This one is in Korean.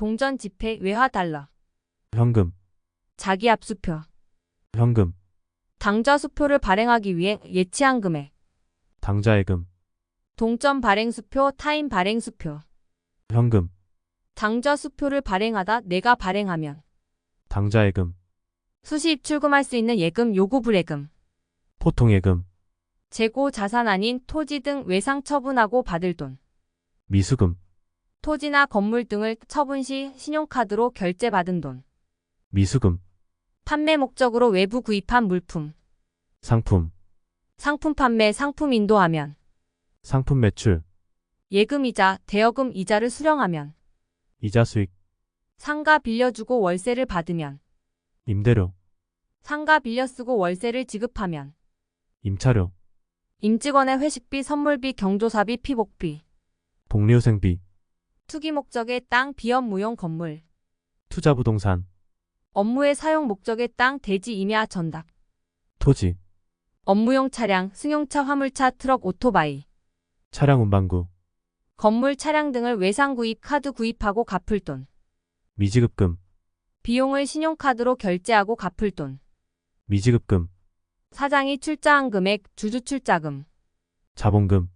동전 지폐 외화 달러. 현금, 자기 압수표. 현금, 당좌 수표를 발행하기 위해 예치한 금액. 당자예금, 동점 발행 수표 타인 발행 수표. 현금, 당좌 수표를 발행하다 내가 발행하면. 당자예금, 수시 입 출금할 수 있는 예금 요구 불예금. 포통예금, 재고 자산 아닌 토지 등 외상 처분하고 받을 돈. 미수금, 토지나 건물 등을 처분 시 신용카드로 결제받은 돈. 미수금, 판매 목적으로 외부 구입한 물품. 상품, 상품 판매 상품 인도하면. 상품 매출, 예금이자 대여금 이자를 수령하면. 이자 수익, 상가 빌려주고 월세를 받으면. 임대료, 상가 빌려 쓰고 월세를 지급하면. 임차료, 임직원의 회식비 선물비 경조사비 피복비. 복리후생비, 투기 목적의 땅 비업 무용 건물. 투자 부동산, 업무의 사용 목적의 땅 대지 임야 전답 토지, 업무용 차량 승용차 화물차 트럭 오토바이. 차량 운반구, 건물 차량 등을 외상 구입 카드 구입하고 갚을 돈. 미지급금, 비용을 신용카드로 결제하고 갚을 돈. 미지급금, 사장이 출자한 금액 주주 출자금. 자본금,